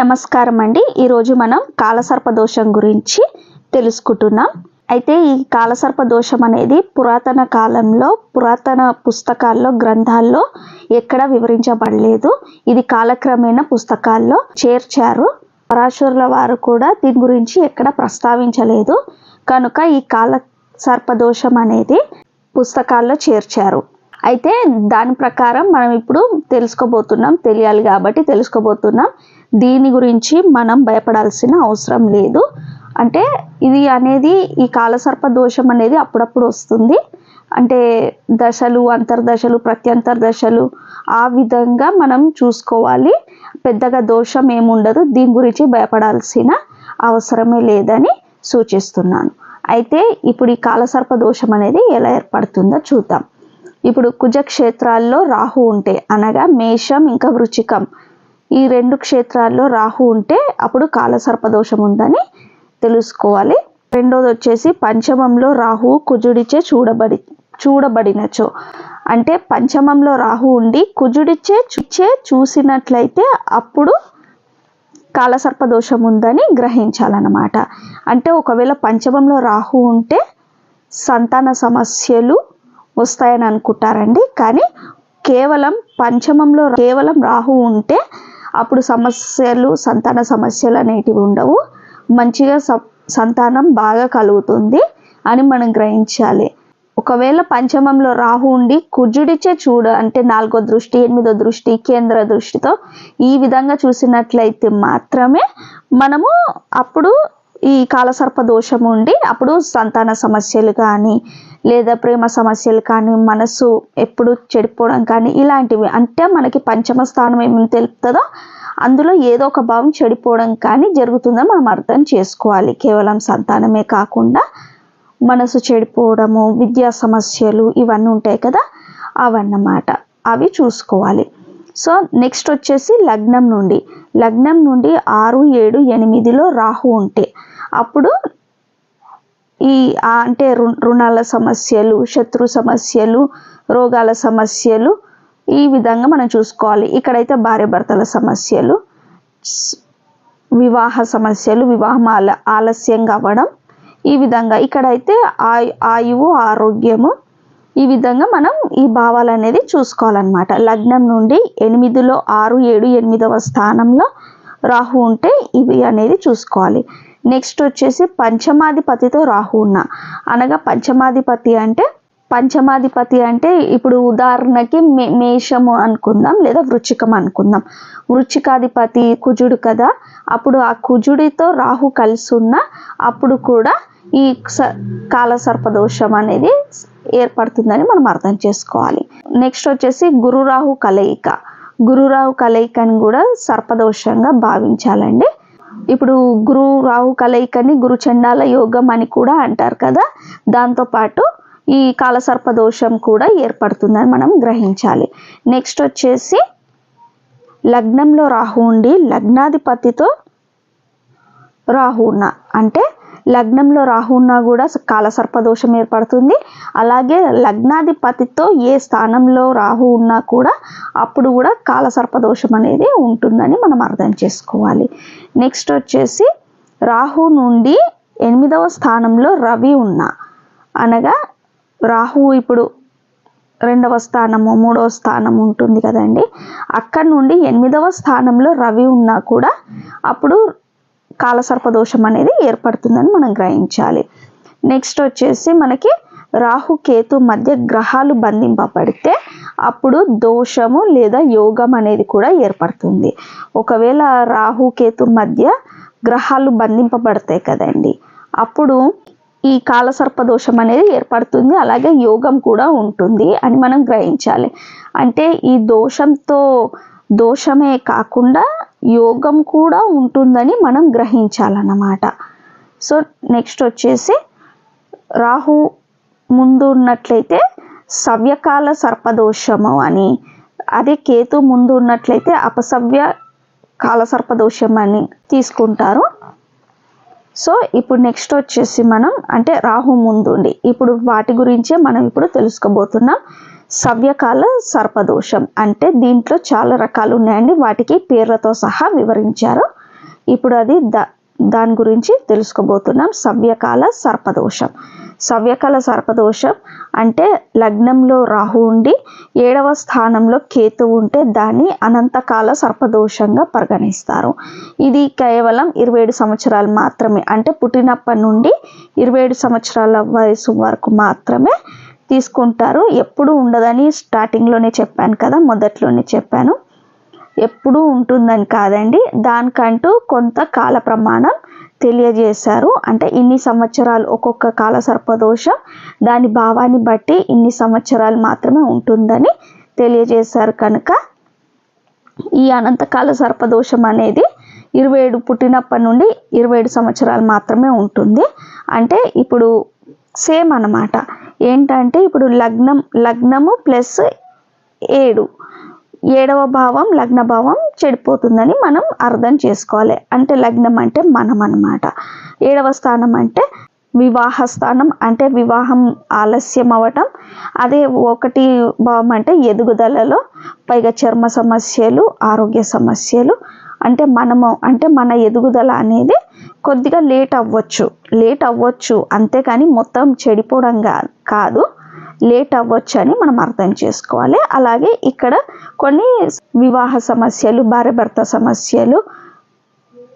నమస్కారం అండి ఈరోజు మనం కాలసర్ప దోషం గురించి తెలుసుకుంటున్నాం. అయితే ఈ కాలసర్ప దోషం అనేది పురాతన కాలంలో పురాతన పుస్తకాల్లో గ్రంథాల్లో ఎక్కడ వివరించబడలేదు. ఇది కాలక్రమేణా పుస్తకాల్లో చేర్చారు. పరాశురుల వారు కూడా దీని గురించి ఎక్కడ ప్రస్తావించలేదు. కనుక ఈ కాల సర్పదోషం అనేది పుస్తకాల్లో చేర్చారు. అయితే దాని ప్రకారం మనం ఇప్పుడు తెలుసుకోబోతున్నాం తెలియాలి కాబట్టి తెలుసుకోబోతున్నాం. దీని గురించి మనం భయపడాల్సిన అవసరం లేదు. అంటే ఇది అనేది ఈ కాలసర్ప దోషం అనేది అప్పుడప్పుడు వస్తుంది. అంటే దశలు అంతర్దశలు ప్రత్యంతర్దశలు ఆ విధంగా మనం చూసుకోవాలి. పెద్దగా దోషం ఏముండదు. దీని గురించి భయపడాల్సిన అవసరమే లేదని సూచిస్తున్నాను. అయితే ఇప్పుడు ఈ కాలసర్ప దోషం అనేది ఎలా ఏర్పడుతుందో చూద్దాం. ఇప్పుడు కుజ క్షేత్రాల్లో రాహు ఉంటే అనగా మేషం ఇంకా వృచికం ఈ రెండు క్షేత్రాల్లో రాహు ఉంటే అప్పుడు కాలసర్పదోషం ఉందని తెలుసుకోవాలి. రెండోది వచ్చేసి పంచమంలో రాహు కుజుడిచే చూడబడి చూడబడినచో. అంటే పంచమంలో రాహు ఉండి కుజుడిచే చుచ్చే చూసినట్లయితే అప్పుడు కాలసర్పదోషం ఉందని గ్రహించాలన్నమాట. అంటే ఒకవేళ పంచమంలో రాహు ఉంటే సంతాన సమస్యలు వస్తాయని అనుకుంటారండి. కానీ కేవలం పంచమంలో కేవలం రాహు ఉంటే అప్పుడు సమస్యలు సంతాన సమస్యలు అనేటివి ఉండవు. మంచిగా సంతానం బాగా కలుగుతుంది అని మనం గ్రహించాలి. ఒకవేళ పంచమంలో రాహు ఉండి కుజుడిచే చూడ అంటే నాలుగో దృష్టి ఎనిమిదో దృష్టి కేంద్ర దృష్టితో ఈ విధంగా చూసినట్లయితే మాత్రమే మనము అప్పుడు ఈ కాలసర్ప దోషం ఉండి అప్పుడు సంతాన సమస్యలు కానీ లేదా ప్రేమ సమస్యలు కానీ మనసు ఎప్పుడు చెడిపోవడం కానీ ఇలాంటివి. అంటే మనకి పంచమ స్థానం ఏమని తెలుపుతుందో అందులో ఏదో ఒక భావం చెడిపోవడం కానీ జరుగుతుందని మనం అర్థం చేసుకోవాలి. కేవలం సంతానమే కాకుండా మనసు చెడిపోవడము విద్యా సమస్యలు ఇవన్నీ ఉంటాయి కదా అవన్నమాట. అవి చూసుకోవాలి. సో నెక్స్ట్ వచ్చేసి లగ్నం నుండి. లగ్నం నుండి ఆరు ఏడు ఎనిమిదిలో రాహు ఉంటే అప్పుడు ఈ అంటే రుణాల సమస్యలు శత్రు సమస్యలు రోగాల సమస్యలు ఈ విధంగా మనం చూసుకోవాలి. ఇక్కడైతే భార్యాభర్తల సమస్యలు వివాహ సమస్యలు వివాహం ఆల ఆలస్యం అవ్వడం ఈ విధంగా. ఇక్కడైతే ఆయు ఆయువు ఆరోగ్యము ఈ విధంగా మనం ఈ భావాలు అనేది చూసుకోవాలన్నమాట. లగ్నం నుండి ఎనిమిదిలో ఆరు ఏడు ఎనిమిదవ స్థానంలో రాహు ఉంటే ఇవి అనేది చూసుకోవాలి. నెక్స్ట్ వచ్చేసి పంచమాధిపతితో రాహు ఉన్న. అనగా పంచమాధిపతి అంటే పంచమాధిపతి అంటే ఇప్పుడు ఉదాహరణకి మే మేషము అనుకుందాం లేదా వృచ్చికం అనుకుందాం. వృచ్చికాధిపతి కుజుడు కదా అప్పుడు ఆ కుజుడితో రాహు కలిసి ఉన్న అప్పుడు కూడా ఈ స కాలసర్పదోషం అనేది ఏర్పడుతుందని మనం అర్థం చేసుకోవాలి. నెక్స్ట్ వచ్చేసి గురురాహు కలయిక. గురురాహు కలయికను కూడా సర్పదోషంగా భావించాలండి. ఇప్పుడు గురు రాహు కలయికని గురు చండాల యోగం అని కూడా అంటారు కదా. దాంతోపాటు ఈ కాలసర్ప దోషం కూడా ఏర్పడుతుందని మనం గ్రహించాలి. నెక్స్ట్ వచ్చేసి లగ్నంలో రాహు ఉండి లగ్నాధిపతితో రాహు ఉన్న అంటే లగ్నంలో రాహు ఉన్నా కూడా కాలసర్పదోషం ఏర్పడుతుంది. అలాగే లగ్నాధిపతితో ఏ స్థానంలో రాహు ఉన్నా కూడా అప్పుడు కూడా కాలసర్పదోషం అనేది ఉంటుందని మనం అర్థం చేసుకోవాలి. నెక్స్ట్ వచ్చేసి రాహు నుండి ఎనిమిదవ స్థానంలో రవి ఉన్న. అనగా రాహు ఇప్పుడు రెండవ స్థానము మూడవ స్థానం ఉంటుంది కదండి. అక్కడ నుండి ఎనిమిదవ స్థానంలో రవి ఉన్నా కూడా అప్పుడు కాలసర్పదోషం అనేది ఏర్పడుతుందని మనం గ్రహించాలి. నెక్స్ట్ వచ్చేసి మనకి రాహు కేతు మధ్య గ్రహాలు బంధింపబడితే అప్పుడు దోషము లేదా యోగం అనేది కూడా ఏర్పడుతుంది. ఒకవేళ రాహు కేతు మధ్య గ్రహాలు బంధింపబడతాయి కదండి అప్పుడు ఈ కాలసర్ప దోషం అనేది ఏర్పడుతుంది అలాగే యోగం కూడా ఉంటుంది అని మనం గ్రహించాలి. అంటే ఈ దోషంతో దోషమే కాకుండా యోగం కూడా ఉంటుందని మనం గ్రహించాలన్నమాట. సో నెక్స్ట్ వచ్చేసి రాహు ముందు ఉన్నట్లయితే సవ్యకాల సర్పదోషము అని అదే కేతు ముందు ఉన్నట్లయితే అపసవ్య కాల సర్పదోషం అని తీసుకుంటారు. సో ఇప్పుడు నెక్స్ట్ వచ్చేసి మనం అంటే రాహు ముందుండి ఇప్పుడు వాటి గురించే మనం ఇప్పుడు తెలుసుకోబోతున్నాం. సవ్యకాల సర్పదోషం. అంటే దీంట్లో చాలా రకాలు ఉన్నాయండి. వాటికి పేర్లతో సహా వివరించారు. ఇప్పుడు అది దా దాని గురించి తెలుసుకోబోతున్నాం. సవ్యకాల సర్పదోషం. సవ్యకాల సర్పదోషం అంటే లగ్నంలో రాహు ఉండి ఏడవ స్థానంలో కేతు ఉంటే దాన్ని అనంతకాల సర్పదోషంగా పరిగణిస్తారు. ఇది కేవలం ఇరవై ఏడు సంవత్సరాలు మాత్రమే. అంటే పుట్టినప్పటి నుండి ఇరవై ఏడు సంవత్సరాల వయసు వరకు మాత్రమే తీసుకుంటారు. ఎప్పుడు ఉండదని స్టార్టింగ్లోనే చెప్పాను కదా మొదట్లోనే చెప్పాను. ఎప్పుడూ ఉంటుందని కాదండి. దానికంటూ కొంత కాల ప్రమాణం తెలియజేశారు. అంటే ఇన్ని సంవత్సరాలు ఒక్కొక్క కాల సర్పదోషం దాని భావాన్ని బట్టి ఇన్ని సంవత్సరాలు మాత్రమే ఉంటుందని తెలియజేశారు కనుక. ఈ అనంతకాల సర్పదోషం అనేది ఇరవై ఏడు పుట్టినప్పటి నుండి ఇరవై ఏడు సంవత్సరాలు మాత్రమే ఉంటుంది. అంటే ఇప్పుడు సేమ్ అనమాట ఏంటంటే ఇప్పుడు లగ్నం లగ్నము ప్లస్ ఏడు. ఏడవ భావం లగ్న భావం చెడిపోతుందని మనం అర్థం చేసుకోవాలి. అంటే లగ్నం అంటే మనం అనమాట ఏడవ స్థానం అంటే వివాహ స్థానం అంటే వివాహం ఆలస్యం అవ్వటం అదే ఒకటి భావం అంటే ఎదుగుదలలో పైగా చర్మ సమస్యలు ఆరోగ్య సమస్యలు. అంటే మనము అంటే మన ఎదుగుదల అనేది కొద్దిగా లేట్ అవ్వచ్చు. లేట్ అవ్వచ్చు. అంతేకాని మొత్తం చెడిపోవడం కాదు. లేట్ అవ్వచ్చు అని మనం అర్థం చేసుకోవాలి. అలాగే ఇక్కడ కొన్ని వివాహ సమస్యలు భార్య భర్త సమస్యలు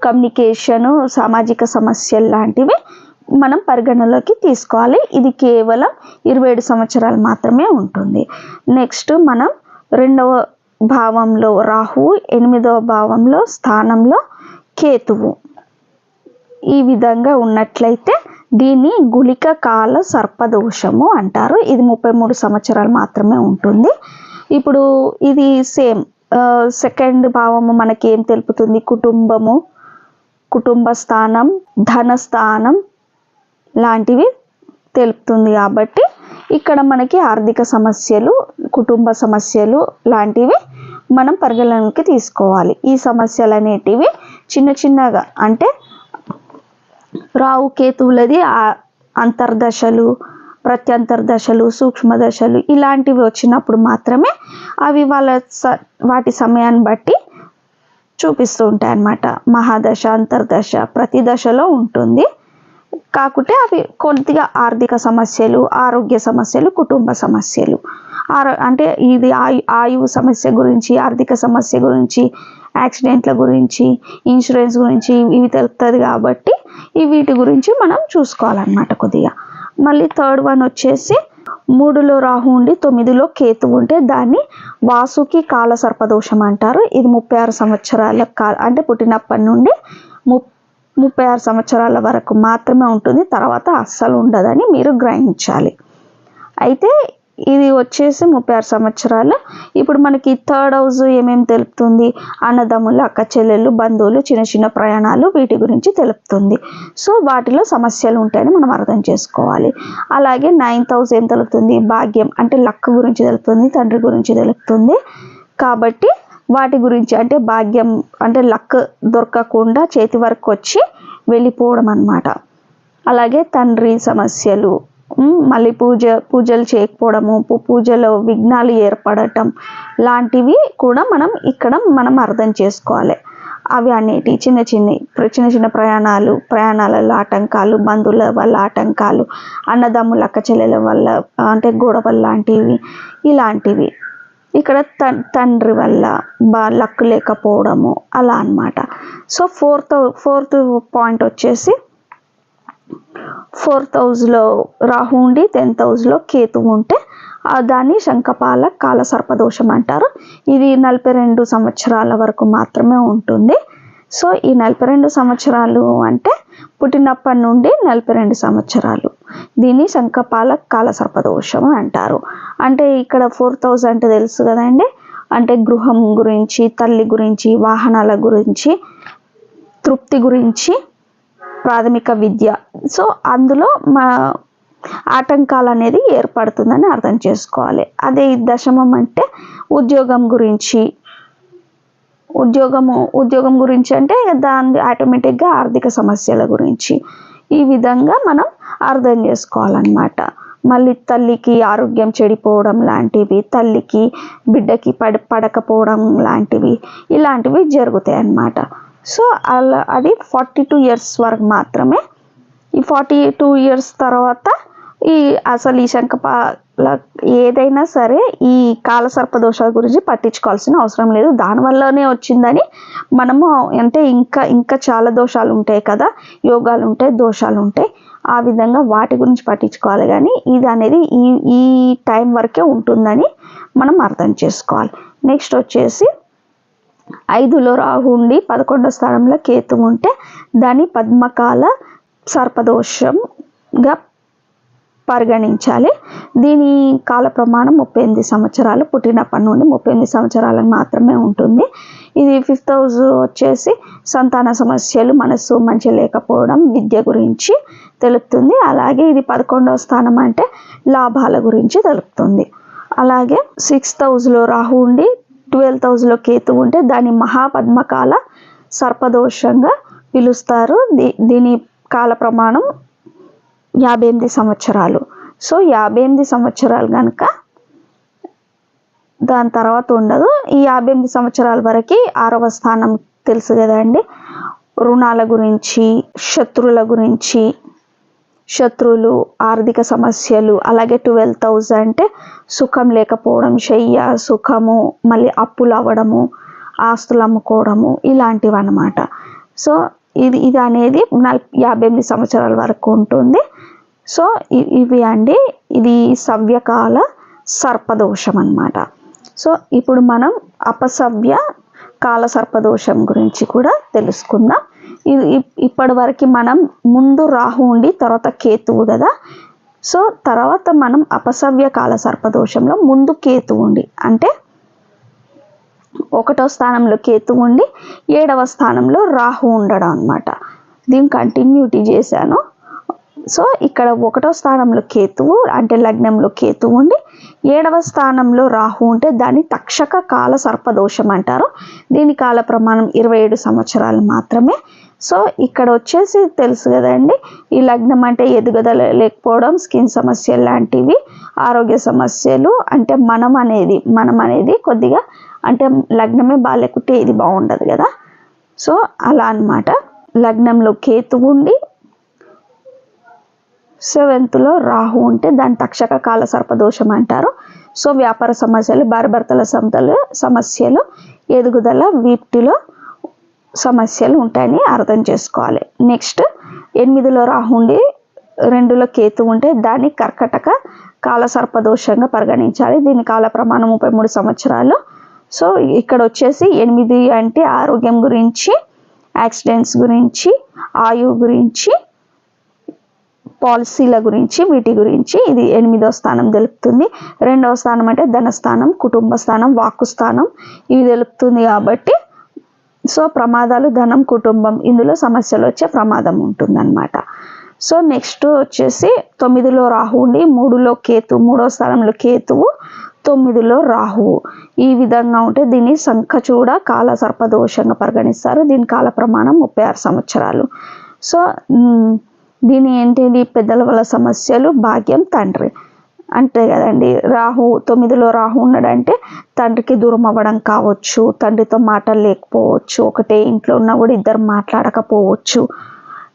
కమ్యూనికేషను సామాజిక సమస్యలు లాంటివి మనం పరిగణలోకి తీసుకోవాలి. ఇది కేవలం ఇరవై ఏడు సంవత్సరాలు మాత్రమే ఉంటుంది. నెక్స్ట్ మనం రెండవ భావంలో రాహువు ఎనిమిదవ భావంలో స్థానంలో కేతువు. ఈ విధంగా ఉన్నట్లయితే దీన్ని గుళిక కాల సర్పదోషము అంటారు. ఇది ముప్పై మూడు సంవత్సరాలు మాత్రమే ఉంటుంది. ఇప్పుడు ఇది సేమ్ సెకండ్ భావము మనకి ఏం తెలుపుతుంది? కుటుంబము కుటుంబ స్థానం ధన స్థానం లాంటివి తెలుపుతుంది కాబట్టి ఇక్కడ మనకి ఆర్థిక సమస్యలు కుటుంబ సమస్యలు లాంటివి మనం పరిగణలోకి తీసుకోవాలి. ఈ సమస్యలు అనేటివి చిన్న చిన్నగా అంటే రావు కేతువులది అంతర్దశలు ప్రత్యంతర్దశలు సూక్ష్మ దశలు ఇలాంటివి వచ్చినప్పుడు మాత్రమే అవి వాళ్ళ స వాటి సమయాన్ని బట్టి చూపిస్తూ ఉంటాయి అన్నమాట. మహాదశ అంతర్దశ ప్రతి దశలో ఉంటుంది. కాకుంటే అవి కొద్దిగా ఆర్థిక సమస్యలు ఆరోగ్య సమస్యలు కుటుంబ సమస్యలు. ఆరో అంటే ఇది ఆయు ఆయువు సమస్య గురించి ఆర్థిక సమస్య గురించి యాక్సిడెంట్ల గురించి ఇన్సూరెన్స్ గురించి ఇవి తెలుస్తుంది కాబట్టి ఈ వీటి గురించి మనం చూసుకోవాలన్నమాట కొద్దిగా. మళ్ళీ థర్డ్ వన్ వచ్చేసి మూడులో రాహు ఉండి తొమ్మిదిలో కేతు ఉంటే దాన్ని వాసుకి కాల సర్పదోషం అంటారు. ఇది ముప్పై ఆరు సంవత్సరాల కాల అంటే పుట్టినప్పటి నుండి ము ముప్పై ఆరు సంవత్సరాల వరకు మాత్రమే ఉంటుంది. తర్వాత అస్సలు ఉండదని మీరు గ్రహించాలి. అయితే ఇది వచ్చేసి ముప్పై ఆరు సంవత్సరాలు. ఇప్పుడు మనకి థర్డ్ హౌస్ ఏమేమి తెలుపుతుంది? అన్నదమ్ములు అక్క చెల్లెళ్ళు బంధువులు చిన్న చిన్న ప్రయాణాలు వీటి గురించి తెలుపుతుంది. సో వాటిలో సమస్యలు ఉంటాయని మనం అర్థం చేసుకోవాలి. అలాగే నైన్త్ హౌస్ ఏం తెలుపుతుంది? భాగ్యం అంటే లక్ గురించి తెలుపుతుంది తండ్రి గురించి తెలుపుతుంది. కాబట్టి వాటి గురించి అంటే భాగ్యం అంటే లక్ దొరకకుండా చేతి వరకు వచ్చి వెళ్ళిపోవడం అన్నమాట. అలాగే తండ్రి సమస్యలు మళ్ళీ పూజ పూజలు చేయకపోవడము పూజలో విఘ్నాలు ఏర్పడటం లాంటివి కూడా మనం ఇక్కడ మనం అర్థం చేసుకోవాలి. అవి అనేటి చిన్న చిన్న చిన్న చిన్న ప్రయాణాలు ప్రయాణాలలో ఆటంకాలు బంధువుల వల్ల ఆటంకాలు అన్నదమ్ముల అక్క చెల్లెల వల్ల అంటే గొడవలు లాంటివి ఇలాంటివి. ఇక్కడ తండ్రి వల్ల బా లక్ లేకపోవడము అలా అనమాట సో ఫోర్త్ ఫోర్త్ పాయింట్ వచ్చేసి ఫోర్త్ హౌస్లో రాహు ఉండి టెన్త్ హౌస్లో కేతు ఉంటే దాన్ని శంఖపాల కాల సర్పదోషం అంటారు. ఇది నలభై రెండు సంవత్సరాల వరకు మాత్రమే ఉంటుంది. సో ఈ నలభై రెండు సంవత్సరాలు అంటే పుట్టినప్పటి నుండి నలభై రెండు సంవత్సరాలు. దీన్ని శంఖపాల కాల సర్పదోషం అంటారు. అంటే ఇక్కడ ఫోర్ థౌజండ్ అంటే తెలుసు కదండి. అంటే గృహం గురించి తల్లి గురించి వాహనాల గురించి తృప్తి గురించి ప్రాథమిక విద్య. సో అందులో మా ఆటంకాలు అనేది ఏర్పడుతుందని అర్థం చేసుకోవాలి. అదే దశమం అంటే ఉద్యోగం గురించి. ఉద్యోగము ఉద్యోగం గురించి అంటే దాని ఆటోమేటిక్గా ఆర్థిక సమస్యల గురించి. ఈ విధంగా మనం అర్థం చేసుకోవాలన్నమాట. మళ్ళీ తల్లికి ఆరోగ్యం చెడిపోవడం లాంటివి తల్లికి బిడ్డకి పడ పడకపోవడం లాంటివి ఇలాంటివి జరుగుతాయి అన్నమాట సో అలా అది ఫార్టీ టూ ఇయర్స్ వరకు మాత్రమే. ఈ ఫార్టీ టూ ఇయర్స్ తర్వాత ఈ అసలు ఈ శంఖపాల ఏదైనా సరే ఈ కాలసర్ప దోషాల గురించి పట్టించుకోవాల్సిన అవసరం లేదు. దానివల్లనే వచ్చిందని మనము అంటే ఇంకా ఇంకా చాలా దోషాలు ఉంటాయి కదా. యోగాలు ఉంటాయి దోషాలు ఉంటాయి. ఆ విధంగా వాటి గురించి పట్టించుకోవాలి కానీ ఇది అనేది ఈ ఈ టైం వరకే ఉంటుందని మనం అర్థం చేసుకోవాలి. నెక్స్ట్ వచ్చేసి ఐదులో రాహు ఉండి పదకొండో స్థానంలో కేతు ఉంటే దాన్ని పద్మకాల సర్పదోషంగా పరిగణించాలి. దీని కాల ప్రమాణం ముప్పై ఎనిమిది సంవత్సరాలు పుట్టినప్పటి నుండి ముప్పై ఎనిమిది సంవత్సరాలకు మాత్రమే ఉంటుంది. ఇది ఫిఫ్త్ హౌస్ వచ్చేసి సంతాన సమస్యలు మనస్సు మంచి లేకపోవడం విద్య గురించి తెలుపుతుంది. అలాగే ఇది పదకొండవ స్థానం అంటే లాభాల గురించి తెలుపుతుంది. అలాగే సిక్స్త్ హౌస్లో రాహు ఉండి ట్వెల్త్ హౌస్లో కేతు ఉంటే దాన్ని మహాపద్మకాల సర్పదోషంగా పిలుస్తారు. దీ దీని కాల ప్రమాణం యాభై ఎనిమిది సంవత్సరాలు. సో యాభై ఎనిమిది సంవత్సరాలు కనుక దాని తర్వాత ఉండదు. ఈ యాభై ఎనిమిది సంవత్సరాల వరకు ఆరవ స్థానం తెలుసు కదండి రుణాల గురించి శత్రువుల గురించి శత్రువులు ఆర్థిక సమస్యలు అలాగే ట్వెల్వ్ థౌజండ్ అంటే సుఖం లేకపోవడం శయ్య సుఖము మళ్ళీ అప్పులు అవ్వడము ఆస్తులు అమ్ముకోవడము ఇలాంటివి అన్నమాట సో ఇది ఇది అనేది నలభై యాభై ఎనిమిది సంవత్సరాల వరకు ఉంటుంది. సో ఇ- ఇవి అండి. ఇది సవ్యకాల సర్పదోషం అన్నమాట సో ఇప్పుడు మనం అపసవ్య కాల సర్పదోషం గురించి కూడా తెలుసుకుందాం. ఇది ఇప్- ఇప్పటి వరకు మనం ముందు రాహు ఉండి తర్వాత కేతువు కదా. సో తర్వాత మనం అపసవ్య కాల సర్పదోషంలో ముందు కేతు ఉండి అంటే ఒకటో స్థానంలో కేతు ఉండి ఏడవ స్థానంలో రాహు ఉండడం అనమాట దీన్ని కంటిన్యూటీ చేశాను. సో ఇక్కడ ఒకటో స్థానంలో కేతువు అంటే లగ్నంలో కేతు ఉండి ఏడవ స్థానంలో రాహు ఉంటే దాన్ని తక్షక కాల సర్పదోషం అంటారు. దీని కాల ప్రమాణం ఇరవై ఏడు సంవత్సరాలు మాత్రమే. సో ఇక్కడ వచ్చేసి తెలుసు కదండి ఈ లగ్నం అంటే ఎదుగుదల లేకపోవడం స్కిన్ సమస్యలు లాంటివి ఆరోగ్య సమస్యలు అంటే మనం అనేది మనం అనేది కొద్దిగా అంటే లగ్నమే బాగాలేకుంటే ఇది బాగుండదు కదా. సో అలా అన్నమాట. లగ్నంలో కేతు ఉండి సెవెంత్లో రాహు ఉంటే దాని తక్షక కాల సర్పదోషం అంటారు. సో వ్యాపార సమస్యలు భార్యభర్తల సమతలు సమస్యలు ఎదుగుదల వీప్టిలో సమస్యలు ఉంటాయని అర్థం చేసుకోవాలి. నెక్స్ట్ ఎనిమిదిలో రాహు ఉండి రెండులో కేతు ఉంటే దాన్ని కర్కటక కాల సర్పదోషంగా పరిగణించాలి. దీని కాల ప్రమాణం ముప్పై మూడు సంవత్సరాలు. సో ఇక్కడ వచ్చేసి ఎనిమిది అంటే ఆరోగ్యం గురించి యాక్సిడెంట్స్ గురించి ఆయువు గురించి పాలసీల గురించి వీటి గురించి ఇది ఎనిమిదో స్థానం తెలుపుతుంది. రెండవ స్థానం అంటే ధనస్థానం కుటుంబ స్థానం వాక్కు స్థానం ఇవి తెలుపుతుంది కాబట్టి సో ప్రమాదాలు ధనం కుటుంబం ఇందులో సమస్యలు వచ్చే ప్రమాదం ఉంటుందన్నమాట. సో నెక్స్ట్ వచ్చేసి తొమ్మిదిలో రాహు ఉండి మూడులో కేతు మూడో స్థానంలో కేతువు తొమ్మిదిలో రాహువు ఈ విధంగా ఉంటే దీన్ని సంఖచూడ కాల సర్పదోషంగా పరిగణిస్తారు. దీని కాల ప్రమాణం ముప్పై ఆరు సంవత్సరాలు. సో దీని ఏంటి? పెద్దల వల్ల సమస్యలు భాగ్యం తండ్రి. అంతే కదండి రాహు తొమ్మిదిలో రాహు ఉన్నాడంటే తండ్రికి దూరం అవ్వడం కావచ్చు తండ్రితో మాటలు లేకపోవచ్చు ఒకటే ఇంట్లో ఉన్నా కూడా ఇద్దరు మాట్లాడకపోవచ్చు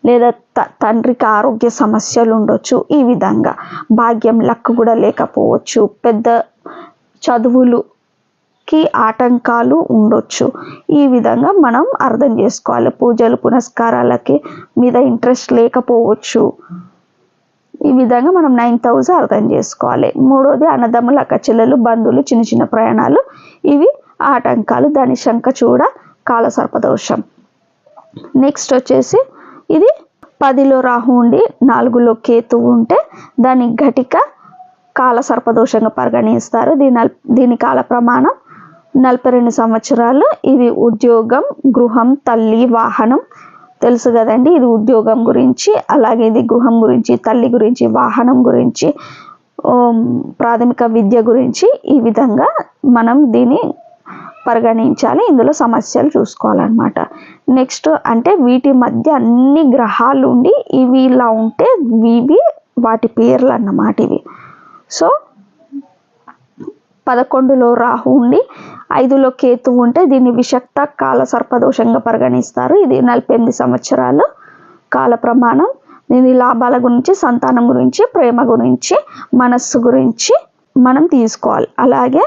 లేదా త- తండ్రికి ఆరోగ్య సమస్యలు ఉండొచ్చు ఈ విధంగా భాగ్యం లక్ కూడా లేకపోవచ్చు పెద్ద చదువులుకి ఆటంకాలు ఉండొచ్చు. ఈ విధంగా మనం అర్థం చేసుకోవాలి. పూజలు పునస్కారాలకి మీద ఇంట్రెస్ట్ లేకపోవచ్చు. ఈ విధంగా మనం నైన్ థౌజండ్ అర్థం చేసుకోవాలి. మూడోది అన్నదమ్ముల అక్కచెల్లెలు బంధువులు చిన్న చిన్న ప్రయాణాలు. ఇవి ఆటంకాలు దాని శంఖ చూడ కాల సర్పదోషం నెక్స్ట్ వచ్చేసి ఇది పదిలో రాహు ఉండి నాలుగులో కేతు ఉంటే దాని ఘటిక కాల సర్పదోషంగా పరిగణిస్తారు. దీని దీని కాల ప్రమాణం నలభై రెండు సంవత్సరాలు. ఇది ఉద్యోగం గృహం తల్లి వాహనం తెలుసు కదండి ఇది ఉద్యోగం గురించి అలాగే ఇది గృహం గురించి తల్లి గురించి వాహనం గురించి ప్రాథమిక విద్య గురించి ఈ విధంగా మనం దీన్ని పరిగణించాలి. ఇందులో సమస్యలు చూసుకోవాలన్నమాట. నెక్స్ట్ అంటే వీటి మధ్య అన్ని గ్రహాలు ఉండి ఇవి ఇలా ఉంటే ఇవి వాటి పేర్లు అన్నమాట ఇవి. సో పదకొండులో రాహు ఉండి ఐదులో కేతు ఉంటే దీన్ని విషక్త కాల సర్పదోషంగా పరిగణిస్తారు. ఇది నలభై ఎనిమిది సంవత్సరాలు కాల ప్రమాణం. దీని లాభాల గురించి సంతానం గురించి ప్రేమ గురించి మనస్సు గురించి మనం తీసుకోవాలి. అలాగే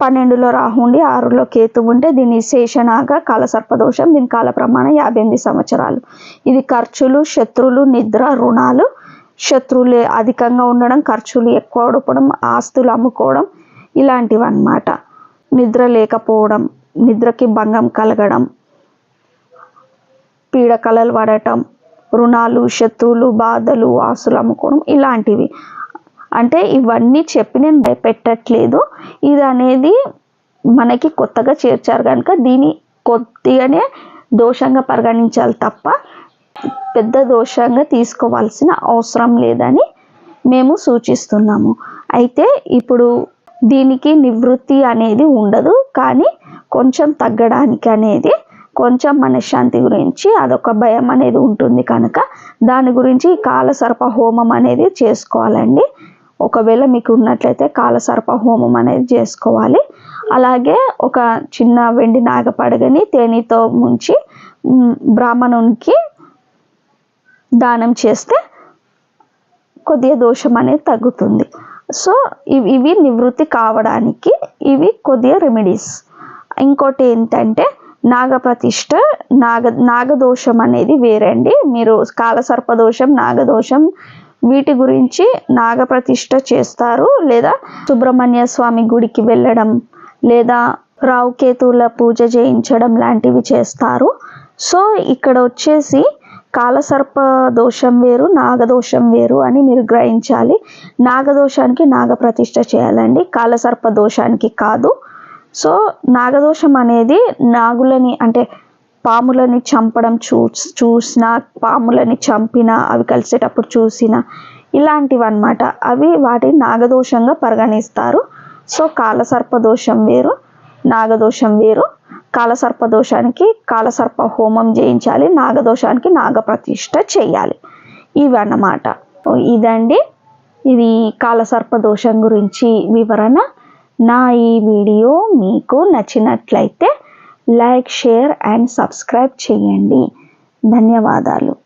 పన్నెండులో రాహు ఉండి ఆరులో కేతు ఉంటే దీని శేషనాగ కాల సర్పదోషం దీని కాల ప్రమాణం యాభై ఎనిమిది సంవత్సరాలు. ఇది ఖర్చులు శత్రువులు నిద్ర రుణాలు. శత్రువులు అధికంగా ఉండడం ఖర్చులు ఎక్కువ ఉడపడం ఆస్తులు అమ్ముకోవడం ఇలాంటివి అన్నమాట నిద్ర లేకపోవడం నిద్రకి భంగం కలగడం పీడకలలు పడటం రుణాలు శత్రువులు బాధలు ఆస్తులు అమ్ముకోవడం ఇలాంటివి. అంటే ఇవన్నీ చెప్పి నేను భయపెట్టట్లేదు. ఇది అనేది మనకి కొత్తగా చేర్చారు కనుక దీని కొద్దిగానే దోషంగా పరిగణించాలి తప్ప పెద్ద దోషంగా తీసుకోవాల్సిన అవసరం లేదని మేము సూచిస్తున్నాము. అయితే ఇప్పుడు దీనికి నివృత్తి అనేది ఉండదు కానీ కొంచెం తగ్గడానికి అనేది కొంచెం మనశ్శాంతి గురించి అదొక భయం అనేది ఉంటుంది కనుక దాని గురించి కాలసర్ప హోమం అనేది చేసుకోవాలండి. ఒకవేళ మీకు ఉన్నట్లయితే కాలసర్ప హోమం అనేది చేసుకోవాలి. అలాగే ఒక చిన్న వెండి నాగపడగని తేనెతో ముంచి బ్రాహ్మణునికి దానం చేస్తే కొద్దిగా దోషం అనేది తగ్గుతుంది. సో ఇవి ఇవి నివృత్తి కావడానికి ఇవి కొద్దిగా రెమెడీస్ ఇంకోటి ఏంటంటే నాగప్రతిష్ట నాగ నాగదోషం అనేది వేరండి. మీరు కాలసర్పదోషం నాగదోషం వీటి గురించి నాగప్రతిష్ఠ చేస్తారు. లేదా సుబ్రహ్మణ్య స్వామి గుడికి వెళ్ళడం లేదా రావుకేతువుల పూజ చేయించడం లాంటివి చేస్తారు. సో ఇక్కడ వచ్చేసి కాలసర్ప దోషం వేరు నాగదోషం వేరు అని మీరు గ్రహించాలి. నాగదోషానికి నాగప్రతిష్ఠ చేయాలండి. కాలసర్ప దోషానికి కాదు. సో నాగదోషం అనేది నాగులని అంటే పాములని చంపడం చూ చూసిన పాములని చంపిన అవి కలిసేటప్పుడు చూసిన ఇలాంటివి అనమాట అవి వాటిని నాగదోషంగా పరిగణిస్తారు. సో కాలసర్ప దోషం వేరు నాగదోషం వేరు. కాలసర్ప దోషానికి కాలసర్ప హోమం చేయించాలి నాగదోషానికి నాగప్రతిష్ఠ చేయాలి. ఇవి అన్నమాట ఇదండి. ఇది కాలసర్ప దోషం గురించి వివరణ. నా ఈ వీడియో మీకు నచ్చినట్లయితే లైక్ షేర్ అండ్ సబ్స్క్రైబ్ చేయండి. ధన్యవాదాలు.